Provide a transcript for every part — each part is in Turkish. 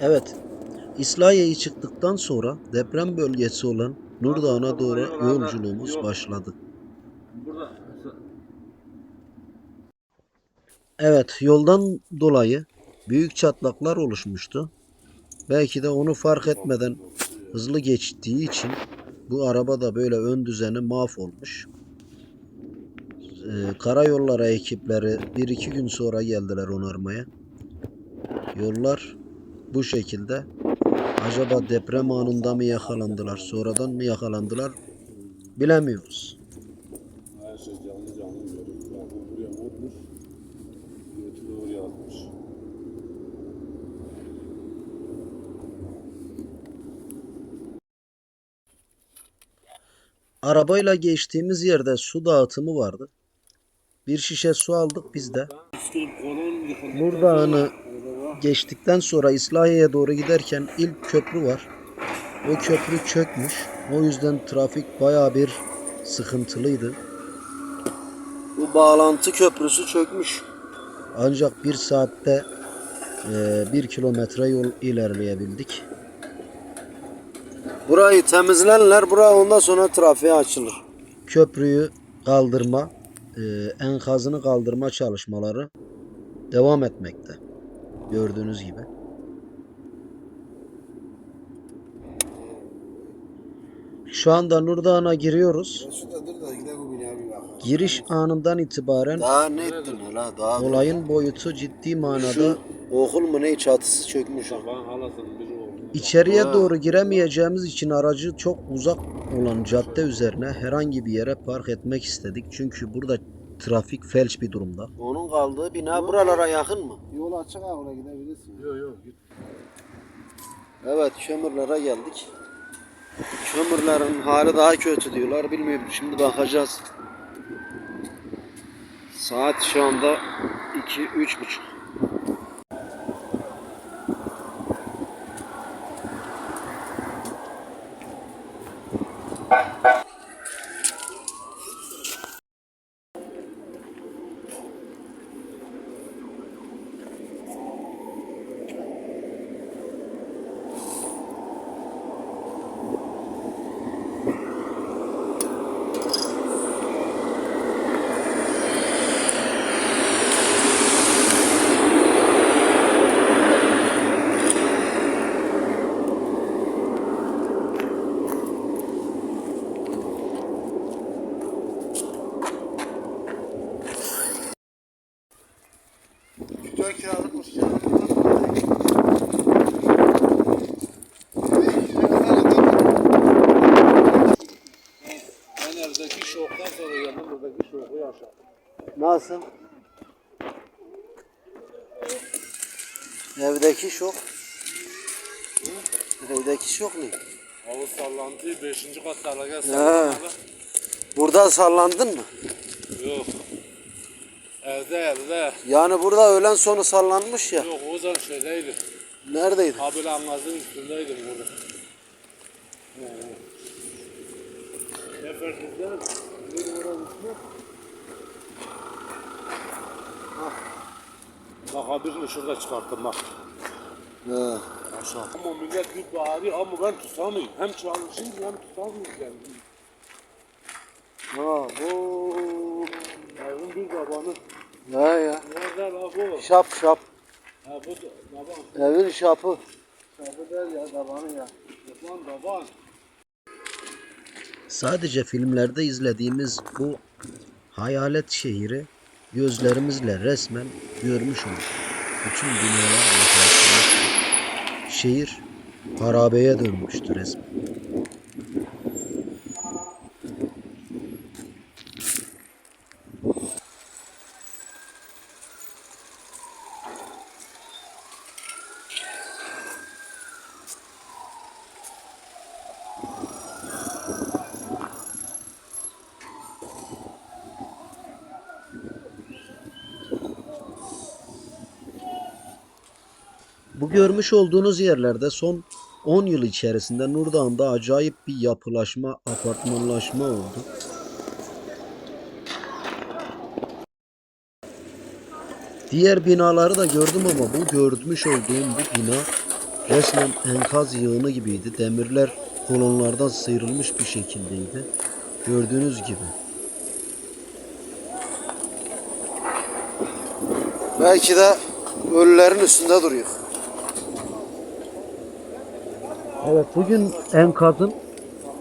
Evet. İslahiye'yi çıktıktan sonra deprem bölgesi olan Nurdağ'a doğru yolculuğumuz başladı. Evet, yoldan dolayı büyük çatlaklar oluşmuştu. Belki de onu fark etmeden hızlı geçtiği için bu araba da böyle ön düzeni mahvolmuş. Ee, karayollara ekipleri bir iki gün sonra geldiler onarmaya. Yollar bu şekilde. Acaba deprem anında mı yakalandılar, sonradan mı yakalandılar bilemiyoruz. her şey canlı canlı görüyoruz. Bak bu buraya vurmuş. Götü de oraya atmış. Arabayla geçtiğimiz yerde su dağıtımı vardı. Bir şişe su aldık biz de. Üstün geçtikten sonra İslahiye'ye doğru giderken ilk köprü var. O köprü çökmüş. O yüzden trafik baya bir sıkıntılıydı. Bu bağlantı köprüsü çökmüş. Ancak bir saatte e, bir kilometre yol ilerleyebildik. Burayı temizlerler. Bura ondan sonra trafiğe açılır. Köprüyü kaldırma, e, enkazını kaldırma çalışmaları devam etmekte. Gördüğünüz gibi. Şu anda Nurdağ'a giriyoruz. Giriş anından itibaren Daha ne ettin hala daha? olayın boyutu ciddi manada okul mu ne çatısı çökmüş. İçeriye doğru giremeyeceğimiz için aracı çok uzak olan cadde üzerine herhangi bir yere park etmek istedik. Çünkü burada trafik felç bir durumda. Onun kaldığı bina buralara yakın mı? Yol açık ha oraya gidebilirsin. Yok yok git. Evet kömürlere geldik. Kömürlerin hali daha kötü diyorlar. Bilmiyorum şimdi bakacağız. Saat şu anda 2 üç buçuk. Dört kiralık ya. Ben evdeki şoktan sonra geldim buradaki şoku yaşadım. Nasıl? Evdeki şok. Evdeki şok ne? Havuz sallantıyı 5. katlara gel Ha. sallanmalı. Burada sallandın mı? Yok. Evde evde. Yani burada öğlen sonu sallanmış ya. Yok o zaman şeydeydim. Neredeydi? Böyle angazın üstündeydim burada. Nefersizler. Bir oranın üstüne. Bak abi şurada çıkarttım bak. He. Aşağı. Ama millet bir bağırıyor ama ben tutamıyorum. Hem çalışayım hem tutamıyorum kendimi. Ha bu. Evin bir babanı. Ne ya? Nerede la bu? Şap şap. Ha bu da baban. Evin şapı. Şabı der ya babanı ya. Baban baban. Sadece filmlerde izlediğimiz bu hayalet şehri gözlerimizle resmen görmüş olduk. Bütün binalar boşaltılmış. Şehir harabeye dönmüştü resmen. Görmüş olduğunuz yerlerde son 10 yıl içerisinde Nurdağ'ında acayip bir yapılaşma, apartmanlaşma oldu. Diğer binaları da gördüm ama bu görmüş olduğum bu bina resmen enkaz yığını gibiydi. Demirler kolonlardan sıyrılmış bir şekildeydi. Gördüğünüz gibi. Belki de ölülerin üstünde duruyor. Evet bugün enkazın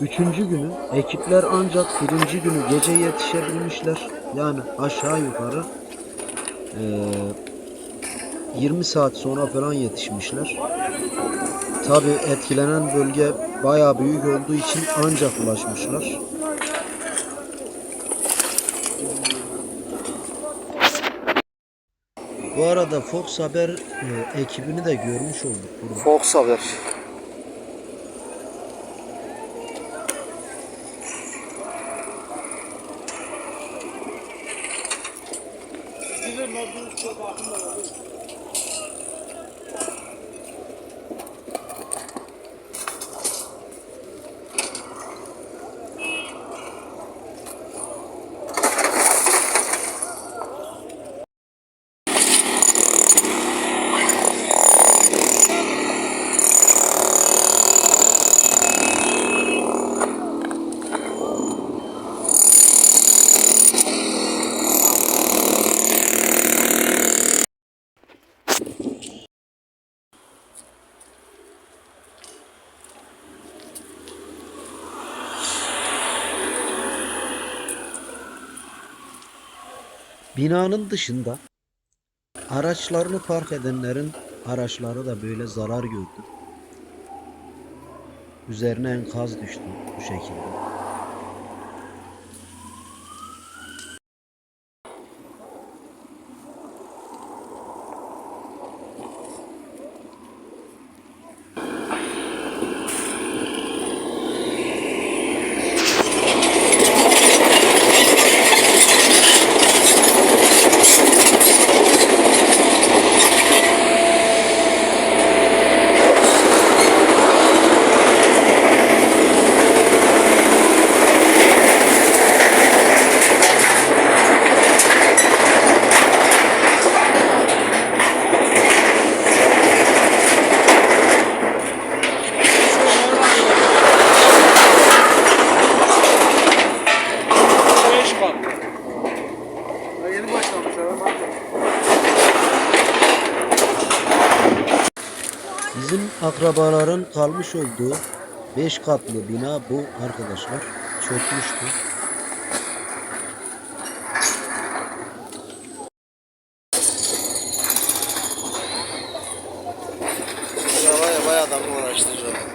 üçüncü günü. Ekipler ancak birinci günü gece yetişebilmişler. Yani aşağı yukarı eee, 20 saat sonra falan yetişmişler. Tabi etkilenen bölge bayağı büyük olduğu için ancak ulaşmışlar. Bu arada Fox Haber e, ekibini de görmüş olduk burada. Fox haber. Sizin nabzınız çok altında var. Binanın dışında araçlarını park edenlerin araçları da böyle zarar gördü. Üzerine enkaz düştü bu şekilde. Akrabaların kalmış olduğu 5 katlı bina bu arkadaşlar. Çökmüştü. Ya baya baya adamı uğraştıracak.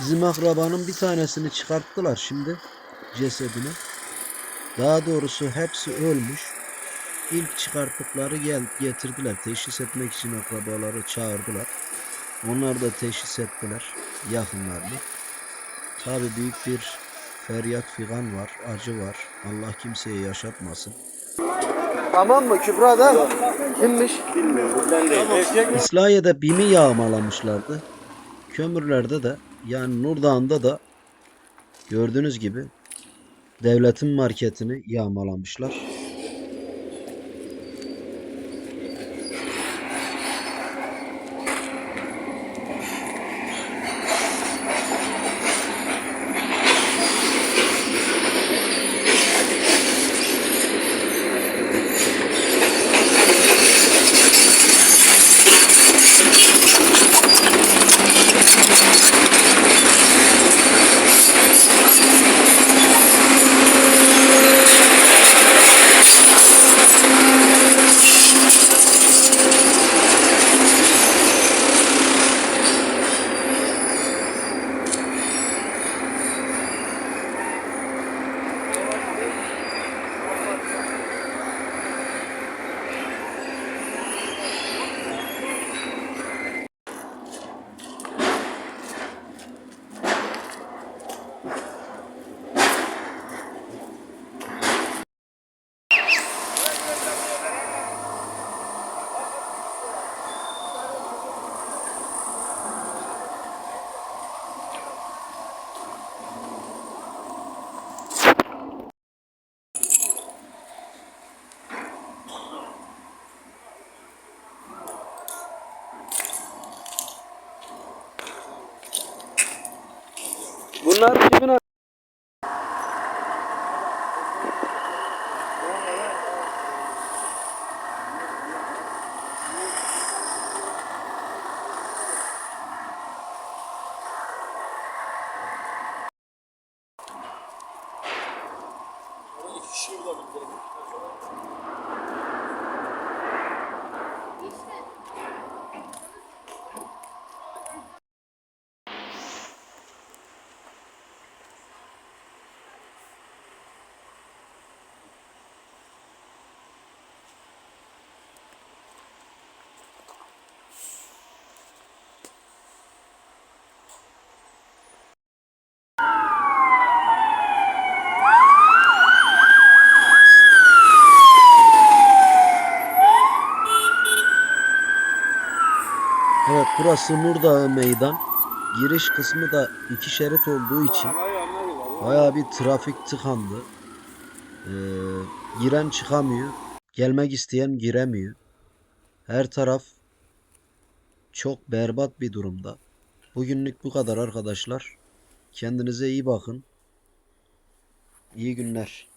Bizim akrabanın bir tanesini çıkarttılar şimdi cesedini. Daha doğrusu hepsi ölmüş. İlk çıkarttıkları gel getirdiler. Teşhis etmek için akrabaları çağırdılar. Onlar da teşhis ettiler yakınlarını. Tabi büyük bir feryat figan var, acı var. Allah kimseye yaşatmasın. Tamam mı Kübra da? Kimmiş? İslahiye'de BİM'i yağmalamışlardı. Kömürlerde de yani Nurdağ'ında da gördüğünüz gibi devletin marketini yağmalamışlar. Bunlar kimin a- İki burası Nurdağ meydan. Giriş kısmı da iki şerit olduğu için. Bayağı bir trafik tıkandı. Ee, giren çıkamıyor. Gelmek isteyen giremiyor. Her taraf çok berbat bir durumda. Bugünlük bu kadar arkadaşlar. Kendinize iyi bakın. İyi günler.